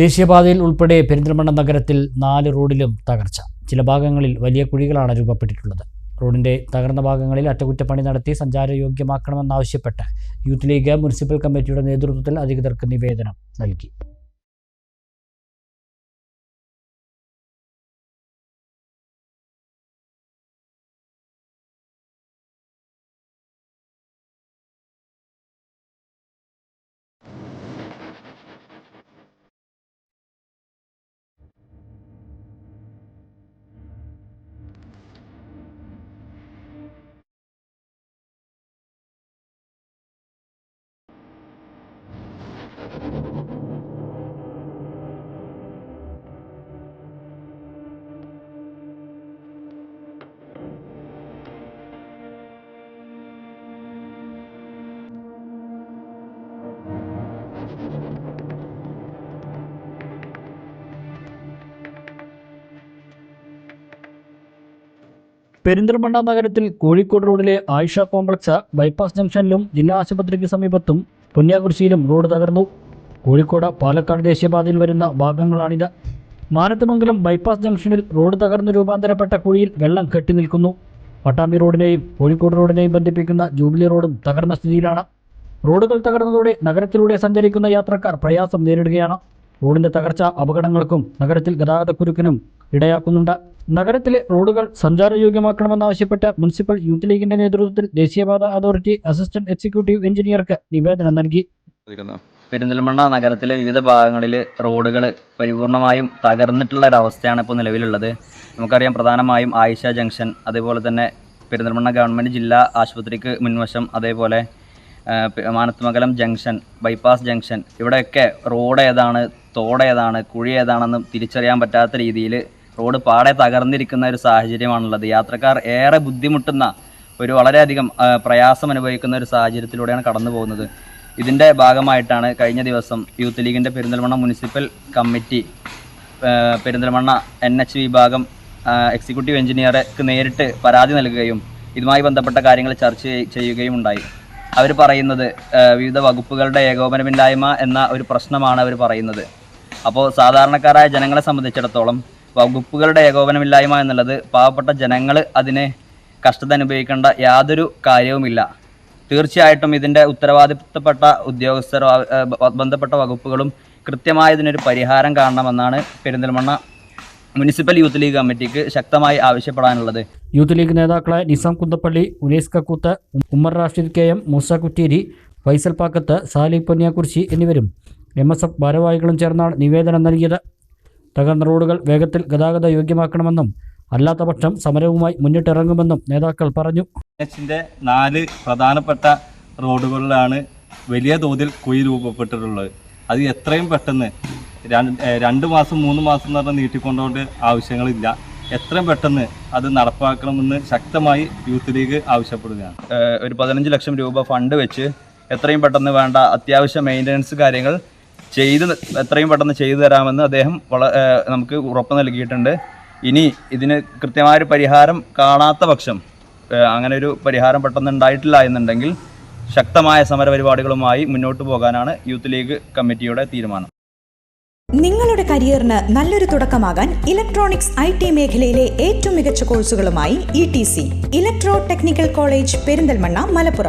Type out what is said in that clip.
ദേശീയപാതയിൽ ഉൾപ്പെടെ പെരിന്തൽമണ്ണ നഗരത്തിൽ നാല് റോഡിലും തകർച്ച. ചില ഭാഗങ്ങളിൽ വലിയ കുഴികളാണ് രൂപപ്പെട്ടിട്ടുള്ളത്. റോഡിന്റെ തകർന്ന ഭാഗങ്ങളിൽ അറ്റകുറ്റപ്പണി നടത്തി സഞ്ചാരയോഗ്യമാക്കണമെന്നാവശ്യപ്പെട്ട് യൂത്ത് ലീഗ് മുനിസിപ്പൽ കമ്മിറ്റിയുടെ നേതൃത്വത്തിൽ അധികൃതർക്ക് നിവേദനം നൽകി. പെരിന്തൽമണ്ണ നഗരത്തിൽ കോഴിക്കോട് റോഡിലെ ആയിഷ കോംപ്ലക്സ് ബൈപ്പാസ് ജംഗ്ഷനിലും ജില്ലാ ആശുപത്രിക്ക് സമീപത്തും പുണ്യാകുരിശിയിലും റോഡ് തകർന്നു. കോഴിക്കോട് പാലക്കാട് ദേശീയപാതയിൽ വരുന്ന ഭാഗങ്ങളാണിത്. മാനത്തമംഗലം ബൈപ്പാസ് ജംഗ്ഷനിൽ റോഡ് തകർന്നു രൂപാന്തരപ്പെട്ട കുഴിയിൽ വെള്ളം കെട്ടി നിൽക്കുന്നു. പട്ടാമ്പി റോഡിനെയും കോഴിക്കോട് റോഡിനെയും ബന്ധിപ്പിക്കുന്ന ജൂബിലി റോഡും തകർന്ന സ്ഥിതിയിലാണ്. റോഡുകൾ തകർന്നതോടെ നഗരത്തിലൂടെ സഞ്ചരിക്കുന്ന യാത്രക്കാർ പ്രയാസം നേരിടുകയാണ്. റോഡിന്റെ തകർച്ച അപകടങ്ങൾക്കും നഗരത്തിൽ ഗതാഗതക്കുരുക്കിനും ഇടയാക്കുന്നുണ്ട്. നഗരത്തിലെ റോഡുകൾ സഞ്ചാരയോഗ്യമാക്കണമെന്നാവശ്യപ്പെട്ട് മുനിസിപ്പൽ യൂത്ത് ലീഗിന്റെ നേതൃത്വത്തിൽ ദേശീയപാത അതോറിറ്റി അസിസ്റ്റന്റ് എക്സിക്യൂട്ടീവ് എഞ്ചിനീയർക്ക് നിവേദനം നൽകി. പെരിന്തൽമണ്ണ നഗരത്തിലെ വിവിധ ഭാഗങ്ങളിൽ റോഡുകൾ പരിപൂർണമായും തകർന്നിട്ടുള്ള ഒരവസ്ഥയാണ് ഇപ്പോൾ നിലവിലുള്ളത്. നമുക്കറിയാം പ്രധാനമായും ആയിഷ ജംഗ്ഷൻ അതേപോലെ തന്നെ പെരിന്തൽമണ്ണ ഗവൺമെന്റ് ജില്ലാ ആശുപത്രിക്ക് മുൻവശം അതേപോലെ മാനത്തുമംഗലം ജംഗ്ഷൻ ബൈപ്പാസ് ജംഗ്ഷൻ. ഇവിടെയൊക്കെ റോഡ് ഏതാണ് തോട് ഏതാണ് കുഴി ഏതാണെന്ന് തിരിച്ചറിയാൻ പറ്റാത്ത രീതിയിൽ റോഡ് പാടെ തകർന്നിരിക്കുന്ന ഒരു സാഹചര്യമാണുള്ളത്. യാത്രക്കാർ ഏറെ ബുദ്ധിമുട്ടുന്ന ഒരു വളരെയധികം പ്രയാസം അനുഭവിക്കുന്ന ഒരു സാഹചര്യത്തിലൂടെയാണ് കടന്നു പോകുന്നത് ഇതിന്റെ ഭാഗമായിട്ടാണ് കഴിഞ്ഞ ദിവസം യൂത്ത് ലീഗിന്റെ Perinthalmanna municipal committee Perinthalmanna N H വിഭാഗം എക്സിക്യൂട്ടീവ് എഞ്ചിനീയർക്ക് നേരിട്ട് പരാതി നൽകുകയും ഇതുമായി ബന്ധപ്പെട്ട കാര്യങ്ങൾ ചർച്ച ചെയ്യുകയും ഉണ്ടായി. അവർ പറയുന്നത് വിവിധ വകുപ്പുകളുടെ ഏകോപനമില്ലായ്മ എന്ന ഒരു പ്രശ്നമാണ് അവർ പറയുന്നത്. അപ്പോൾ സാധാരണക്കാരായ ജനങ്ങളെ സംബന്ധിച്ചിടത്തോളം വകുപ്പുകളുടെ ഏകോപനമില്ലായ്മ എന്നുള്ളത് പാവപ്പെട്ട ജനങ്ങൾ അതിനെ കഷ്ടത അനുഭവിക്കേണ്ട യാതൊരു കാര്യവുമില്ല. തീർച്ചയായിട്ടും ഇതിന്റെ ഉത്തരവാദിത്തപ്പെട്ട ബ- ബന്ധപ്പെട്ട വകുപ്പുകളും കൃത്യമായി ഇതിനൊരു പരിഹാരം കാണണമെന്നാണ് പെരിന്തൽമണ്ണ മുനിസിപ്പൽ യൂത്ത് ലീഗ് കമ്മിറ്റിക്ക് ശക്തമായി ആവശ്യപ്പെടാനുള്ളത്. യൂത്ത് ലീഗ് നേതാക്കളായ നിസാം കുന്തപ്പള്ളി ഉനേസ് കക്കൂത്ത് ഉമ്മർ റാഷിദ് കെ എം മൂസ കുറ്റേരി ഫൈസൽ പാക്കത്ത് സാലി പൊന്നിയാക്കുറിശി എന്നിവരും എം എസ് എഫ് ഭാരവാഹികളും ചേർന്നാണ് നിവേദനം നൽകിയത്. തകർന്ന റോഡുകൾ വേഗത്തിൽ ഗതാഗത യോഗ്യമാക്കണമെന്നും അല്ലാത്ത പക്ഷം സമരവുമായി മുന്നിട്ടിറങ്ങുമെന്നും നേതാക്കൾ പറഞ്ഞു. എച്ചിന്റെ നാല് പ്രധാനപ്പെട്ട റോഡുകളിലാണ് വലിയ തോതിൽ കുഴി രൂപപ്പെട്ടിട്ടുള്ളത്. അത് എത്രയും പെട്ടെന്ന് രണ്ട് മാസം മൂന്ന് മാസം എന്ന് പറഞ്ഞാൽ നീട്ടിക്കൊണ്ടുകൊണ്ട് ആവശ്യങ്ങളില്ല. എത്രയും പെട്ടെന്ന് അത് നടപ്പാക്കണമെന്ന് ശക്തമായി യൂത്ത് ലീഗ് ആവശ്യപ്പെടുകയാണ്. ഒരു പതിനഞ്ച് ലക്ഷം രൂപ ഫണ്ട് വെച്ച് എത്രയും പെട്ടെന്ന് വേണ്ട അത്യാവശ്യ മെയിന്റനൻസ് കാര്യങ്ങൾ ചെയ്ത് എത്രയും പെട്ടെന്ന് ചെയ്തു തരാമെന്ന് അദ്ദേഹം നമുക്ക് ഉറപ്പ് നൽകിയിട്ടുണ്ട്. ഇനി ഇതിന് കൃത്യമായൊരു പരിഹാരം കാണാത്ത പക്ഷം അങ്ങനെ ഒരു പരിഹാരം പെട്ടെന്ന് ഉണ്ടായിട്ടില്ല എന്നുണ്ടെങ്കിൽ ശക്തമായ സമരപരിപാടികളുമായി മുന്നോട്ട് പോകാനാണ് യൂത്ത് ലീഗ് കമ്മിറ്റിയുടെ തീരുമാനം. നിങ്ങളുടെ കരിയറിന് നല്ലൊരു തുടക്കമാകാൻ ഇലക്ട്രോണിക്സ് ഐ ടി മേഖലയിലെ ഏറ്റവും മികച്ച കോഴ്സുകളുമായി E T C electro technical college Perinthalmanna Malappuram.